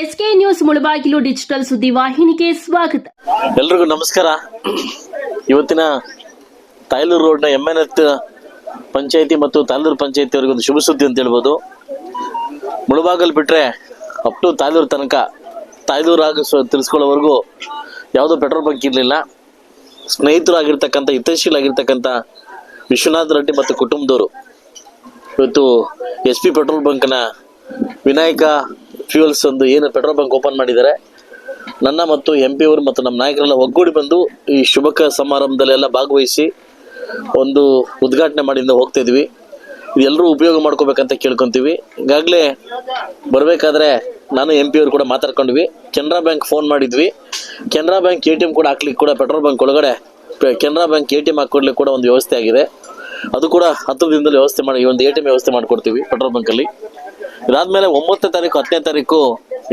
SK news Mulbagal digital ಸುದ್ದಿ ವಾಹಿನಿಗೆ ಸ್ವಾಗತ. ಎಲ್ರಿಗೂ ನಮಸ್ಕಾರ. ಇವತ್ತಿನ ತಾಯ್ಲೂರು ರೋಡ್ನ ಎಂ ಎನ್ ಎತ್ ಪಂಚಾಯತಿ ಮತ್ತು ತಾಲೂರು ಪಂಚಾಯತಿ ಒಂದು ಶುಭ ಸುದ್ದಿ ಅಂತ ಹೇಳ್ಬೋದು. ಮುಳುಬಾಗಲ್ ಬಿಟ್ರೆ ಅಪ್ ಟು ತಾಯ್ಲೂರು ತನಕ ತಾಯ್ಲೂರು ಆಗ ತಿಳಿಸ್ಕೊಳ್ಳೋವರೆಗೂ ಯಾವುದೋ ಪೆಟ್ರೋಲ್ ಬಂಕ್ ಇರಲಿಲ್ಲ. ಸ್ನೇಹಿತರು ಆಗಿರತಕ್ಕಂಥ ಹಿತಶೀಲ ಆಗಿರ್ತಕ್ಕಂಥ ವಿಶ್ವನಾಥ್ ರೆಡ್ಡಿ ಮತ್ತು ಕುಟುಂಬದವರು ಇವತ್ತು ಎಸ್ ಪಿ ಪೆಟ್ರೋಲ್ ಬಂಕ್ನ ವಿನಾಯಕ ಫ್ಯೂಯಲ್ಸ್ ಒಂದು ಏನು ಪೆಟ್ರೋಲ್ ಬಂಕ್ ಓಪನ್ ಮಾಡಿದ್ದಾರೆ. ನನ್ನ ಮತ್ತು ಎಂ ಪಿ ಅವರು ಮತ್ತು ನಮ್ಮ ನಾಯಕರೆಲ್ಲ ಒಗ್ಗೂಡಿ ಬಂದು ಈ ಶುಭಕ ಸಮಾರಂಭದಲ್ಲೆಲ್ಲ ಭಾಗವಹಿಸಿ ಒಂದು ಉದ್ಘಾಟನೆ ಮಾಡಿಂದ ಹೋಗ್ತಿದ್ವಿ ಇದೆಲ್ಲರೂ ಉಪಯೋಗ ಮಾಡ್ಕೋಬೇಕಂತ ಕೇಳ್ಕೊತೀವಿ. ಈಗಾಗಲೇ ಬರಬೇಕಾದ್ರೆ ನಾನು ಎಂ ಪಿ ಅವರು ಕೂಡ ಮಾತಾಡ್ಕೊಂಡ್ವಿ. ಕೆನರಾ ಬ್ಯಾಂಕ್ ಫೋನ್ ಮಾಡಿದ್ವಿ. Canara bank A T M ಕೂಡ ಹಾಕ್ಲಿಕ್ಕೆ ಕೂಡ ಪೆಟ್ರೋಲ್ ಬಂಕ್ ಒಳಗಡೆ Canara bank A T M ಹಾಕೊಡ್ಲಿಕ್ಕೆ ಕೂಡ ಒಂದು ವ್ಯವಸ್ಥೆ ಆಗಿದೆ. ಅದು ಕೂಡ ಹತ್ತು ದಿನದಲ್ಲಿ ವ್ಯವಸ್ಥೆ ಮಾಡಿ ಒಂದು ಎ ಟಿ ಎಂ ವ್ಯವಸ್ಥೆ ಮಾಡಿಕೊಡ್ತೀವಿ ಪೆಟ್ರೋಲ್ ಬಂಕಲ್ಲಿ. ಇದಾದ್ಮೇಲೆ ಒಂಬತ್ತನೇ ತಾರೀಕು, ಹತ್ತನೇ ತಾರೀಕು,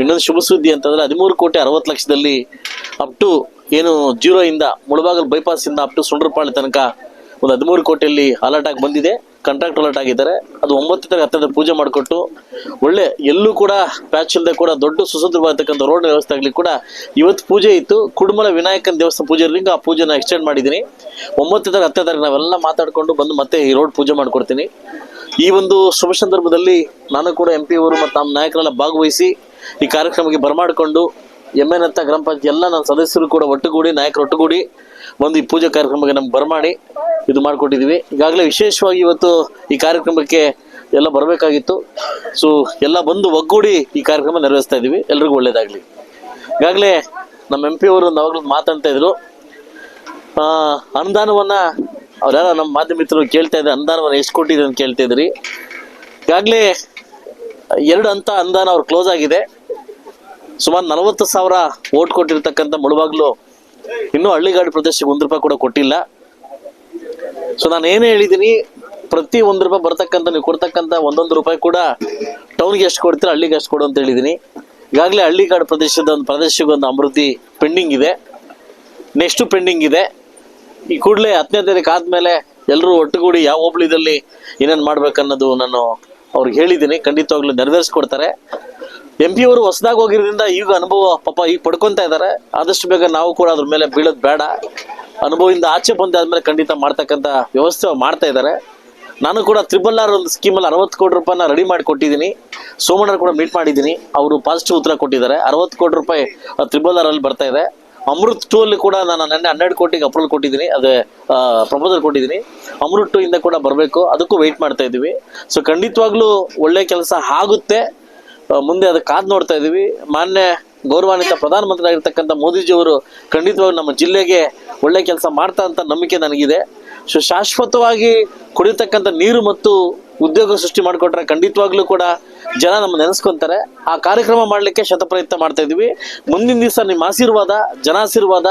ಇನ್ನೊಂದು ಶುಭ ಸುದ್ದಿ ಅಂತಂದ್ರೆ ಹದಿಮೂರು ಕೋಟಿ ಅರವತ್ತು ಲಕ್ಷದಲ್ಲಿ ಅಪ್ ಟು ಏನು ಜೀರೋ ಇಂದ ಮುಳಬಾಗಲ್ ಬೈಪಾಸ್ ಇಂದ ಅಪ್ ಟು ಸುಂಡ್ರಪಾಳಿ ತನಕ ಒಂದು ಹದಿಮೂರು ಕೋಟಿಯಲ್ಲಿ ಅಲರ್ಟ್ ಆಗಿ ಬಂದಿದೆ. ಕಾಂಟ್ರಾಕ್ಟ್ ಅಲರ್ಟ್ ಆಗಿದ್ದಾರೆ. ಅದು ಒಂಬತ್ತು ತಾರೀಕು, ಹತ್ತನೇ ಪೂಜೆ ಮಾಡಿಕೊಟ್ಟು ಒಳ್ಳೆ ಎಲ್ಲೂ ಕೂಡ ಪ್ಯಾಚ್ ಇಲ್ಲದೆ ಕೂಡ ದೊಡ್ಡ ಸುಸೂತ್ರವಾಗಿರ್ತಕ್ಕಂಥ ರೋಡ್ ವ್ಯವಸ್ಥೆ ಆಗಲಿ ಕೂಡ ಇವತ್ತು ಪೂಜೆ ಇತ್ತು. ಕುಡುಮಲ ವಿನಾಯಕನ ದೇವಸ್ಥಾನ ಪೂಜೆ ಇರಲಿಂಗ ಆ ಪೂಜೆನ ಎಕ್ಸ್ಟೆಂಡ್ ಮಾಡಿದ್ದೀನಿ. ಒಂಬತ್ತು ತಾರೀಕು, ಹತ್ತನೇ ತಾರೀಕು ನಾವೆಲ್ಲ ಮಾತಾಡ್ಕೊಂಡು ಬಂದು ಮತ್ತೆ ಈ ರೋಡ್ ಪೂಜೆ ಮಾಡ್ಕೊಡ್ತೀನಿ. ಈ ಒಂದು ಶುಭ ಸಂದರ್ಭದಲ್ಲಿ ನಾನು ಕೂಡ ಎಂ ಪಿ ಅವರು ಮತ್ತು ನಮ್ಮ ನಾಯಕರೆಲ್ಲ ಭಾಗವಹಿಸಿ ಈ ಕಾರ್ಯಕ್ರಮಕ್ಕೆ ಬರಮಾಡಿಕೊಂಡು ಎಂ ಎನ್ ಅಂತ ಗ್ರಾಮ ಪಂಚಾಯತ್ ಎಲ್ಲ ನನ್ನ ಸದಸ್ಯರು ಕೂಡ ಒಟ್ಟುಗೂಡಿ, ನಾಯಕರು ಒಟ್ಟುಗೂಡಿ ಒಂದು ಈ ಪೂಜಾ ಕಾರ್ಯಕ್ರಮಕ್ಕೆ ನಮ್ಗೆ ಬರಮಾಡಿ ಇದು ಮಾಡಿಕೊಟ್ಟಿದ್ದೀವಿ. ಈಗಾಗಲೇ ವಿಶೇಷವಾಗಿ ಇವತ್ತು ಈ ಕಾರ್ಯಕ್ರಮಕ್ಕೆ ಎಲ್ಲ ಬರಬೇಕಾಗಿತ್ತು. ಸೊ ಎಲ್ಲ ಬಂದು ಒಗ್ಗೂಡಿ ಈ ಕಾರ್ಯಕ್ರಮ ನೆರವೇರಿಸ್ತಾ ಇದ್ದೀವಿ. ಎಲ್ರಿಗೂ ಒಳ್ಳೇದಾಗಲಿ. ಈಗಾಗಲೇ ನಮ್ಮ ಎಂ ಪಿ ಅವರು ಒಂದು ಮಾತಾಡ್ತಾ ಇದ್ರು. ಅನುದಾನವನ್ನ ಅವ್ರ್ಯಾರ ನಮ್ಮ ಮಾಧ್ಯಮ ಮಿತ್ರರು ಕೇಳ್ತಾ ಇದ್ದಾರೆ ಅನುದಾನವನ್ನು ಎಷ್ಟು ಕೊಟ್ಟಿದೆ ಅಂತ ಕೇಳ್ತಾ ಇದ್ರಿ. ಈಗಾಗಲೇ ಎರಡು ಹಂತ ಅನುದಾನ ಅವ್ರು ಕ್ಲೋಸ್ ಆಗಿದೆ. ಸುಮಾರು ನಲವತ್ತು ಸಾವಿರ ಓಟ್ ಕೊಟ್ಟಿರ್ತಕ್ಕಂಥ ಮುಳುಬಾಗ್ಲು ಇನ್ನೂ ಹಳ್ಳಿಗಾಡು ಪ್ರದೇಶಕ್ಕೆ ಒಂದು ರೂಪಾಯಿ ಕೂಡ ಕೊಟ್ಟಿಲ್ಲ. ಸೊ ನಾನು ಏನೇ ಹೇಳಿದ್ದೀನಿ ಪ್ರತಿ ಒಂದು ರೂಪಾಯಿ ಬರ್ತಕ್ಕಂಥ ನೀವು ಕೊಡ್ತಕ್ಕಂಥ ಒಂದೊಂದು ರೂಪಾಯಿ ಕೂಡ ಟೌನ್ಗೆ ಎಷ್ಟು ಕೊಡ್ತೀರ, ಹಳ್ಳಿಗೆ ಎಷ್ಟು ಕೊಡು ಅಂತ ಹೇಳಿದ್ದೀನಿ ಈಗಾಗಲೇ ಹಳ್ಳಿಗಾಡು ಪ್ರದೇಶದ ಒಂದು ಪ್ರದೇಶಕ್ಕೆ ಒಂದು ಅಭಿವೃದ್ಧಿ ಪೆಂಡಿಂಗ್ ಇದೆ. ನೆಕ್ಸ್ಟ್ ಪೆಂಡಿಂಗ್ ಇದೆ. ಈ ಕೂಡಲೇ ಹತ್ತನೇ ತಾರೀಕು ಆದ್ಮೇಲೆ ಎಲ್ಲರೂ ಒಟ್ಟುಗೂಡಿ ಯಾವ ಹೋಬಳಿದಲ್ಲಿ ಏನೇನು ಮಾಡ್ಬೇಕನ್ನೋದು ನಾನು ಅವ್ರಿಗೆ ಹೇಳಿದ್ದೀನಿ. ಖಂಡಿತವಾಗ್ಲೂ ನೆರವೇರಿಸ್ಕೊಡ್ತಾರೆ. ಎಂ ಪಿ ಅವರು ಹೊಸದಾಗಿ ಹೋಗಿರೋದ್ರಿಂದ ಈಗ ಅನುಭವ ಪಾಪ ಈಗ ಪಡ್ಕೊತಾ ಇದ್ದಾರೆ. ಆದಷ್ಟು ಬೇಗ ನಾವು ಕೂಡ ಅದ್ರ ಮೇಲೆ ಬೀಳೋದು ಬೇಡ. ಅನುಭವದಿಂದ ಆಚೆ ಬಂದಾದ್ಮೇಲೆ ಖಂಡಿತ ಮಾಡ್ತಕ್ಕಂಥ ವ್ಯವಸ್ಥೆ ಮಾಡ್ತಾ ಇದ್ದಾರೆ. ನಾನು ಕೂಡ ತ್ರಿಬಲ್ ಆರ್ ಒಂದು ಸ್ಕೀಮಲ್ಲಿ ಅರವತ್ತು ಕೋಟಿ ರೂಪಾಯಿನ ರೆಡಿ ಮಾಡಿ ಕೊಟ್ಟಿದ್ದೀನಿ. ಕೂಡ ಮೀಟ್ ಮಾಡಿದ್ದೀನಿ. ಅವರು ಪಾಸಿಟಿವ್ ಉತ್ತರ ಕೊಟ್ಟಿದ್ದಾರೆ. ಅರವತ್ತು ಕೋಟಿ ರೂಪಾಯಿ ತ್ರಿಬಲ್ ಆರ್ ಅಲ್ಲಿ ಬರ್ತಾ ಇದೆ. ಅಮೃತ್ ಟೂ ಅಲ್ಲಿ ಕೂಡ ನಾನು ನೆನ್ನೆ ಹನ್ನೆರಡು ಕೋಟಿಗೆ ಅಪ್ರೂವಲ್ ಕೊಟ್ಟಿದ್ದೀನಿ. ಅದೇ ಪ್ರಪೋಸಲ್ ಕೊಟ್ಟಿದ್ದೀನಿ. ಅಮೃತ್ ಟೂ ಇಂದ ಕೂಡ ಬರಬೇಕು. ಅದಕ್ಕೂ ವೆಯ್ಟ್ ಮಾಡ್ತಾ ಇದ್ದೀವಿ. ಸೊ ಖಂಡಿತವಾಗ್ಲೂ ಒಳ್ಳೆ ಕೆಲಸ ಆಗುತ್ತೆ. ಮುಂದೆ ಅದಕ್ಕೆ ಕಾದ್ ನೋಡ್ತಾ ಇದೀವಿ ಮಾನ್ಯ ಗೌರವಾನ್ವಿತ ಪ್ರಧಾನಮಂತ್ರಿ ಆಗಿರ್ತಕ್ಕಂಥ ಮೋದಿಜಿಯವರು ಖಂಡಿತವಾಗ್ಲೂ ನಮ್ಮ ಜಿಲ್ಲೆಗೆ ಒಳ್ಳೆ ಕೆಲಸ ಮಾಡ್ತಾ ಅಂತ ನಂಬಿಕೆ ನನಗಿದೆ. ಸೊ ಶಾಶ್ವತವಾಗಿ ಕುಡಿತಕ್ಕಂಥ ನೀರು ಮತ್ತು ಉದ್ಯೋಗ ಸೃಷ್ಟಿ ಮಾಡಿಕೊಟ್ರೆ ಖಂಡಿತವಾಗ್ಲೂ ಕೂಡ ಜನ ನಮ್ಮ ನೆನೆಸ್ಕೊಂತಾರೆ. ಆ ಕಾರ್ಯಕ್ರಮ ಮಾಡಲಿಕ್ಕೆ ಶತಪ್ರಯತ್ನ ಮಾಡ್ತಾ ಇದೀವಿ ಮುಂದಿನ ದಿವಸ ನಿಮ್ಮ ಆಶೀರ್ವಾದ, ಜನಾಶೀರ್ವಾದ,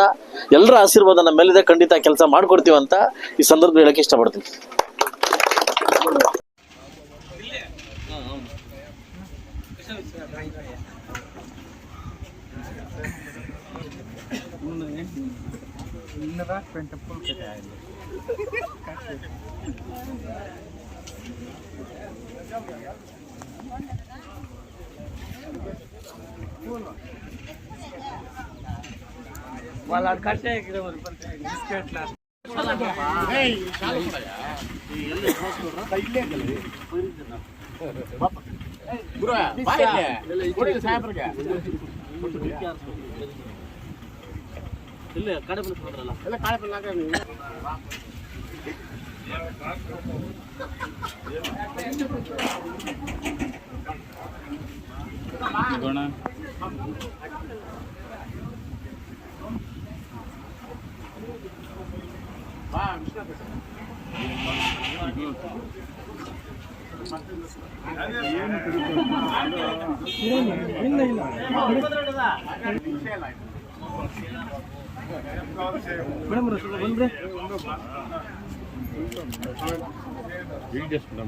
ಎಲ್ಲರ ಆಶೀರ್ವಾದ ನಮ್ಮ ಮೇಲಿದೆ. ಖಂಡಿತ ಕೆಲಸ ಮಾಡ್ಕೊಡ್ತೀವಿ ಅಂತ ಈ ಸಂದರ್ಭ ಹೇಳಕ್ಕೆ ಇಷ್ಟಪಡ್ತೀನಿ. వాళ్ళ కట్టే ఇక్కడ బిస్కెట్ల ಇಲ್ಲ వీడియో చేసుకుంటాం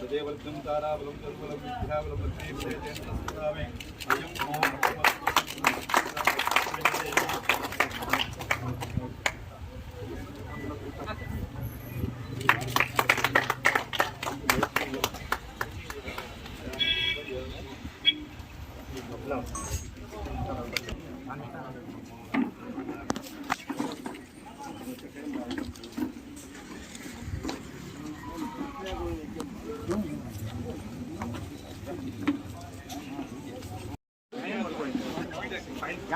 तदेवलम ताराबलम तत्वलम मिथ्याबलम लक्ष्मी प्रेतेन तस्तावे अयम ओम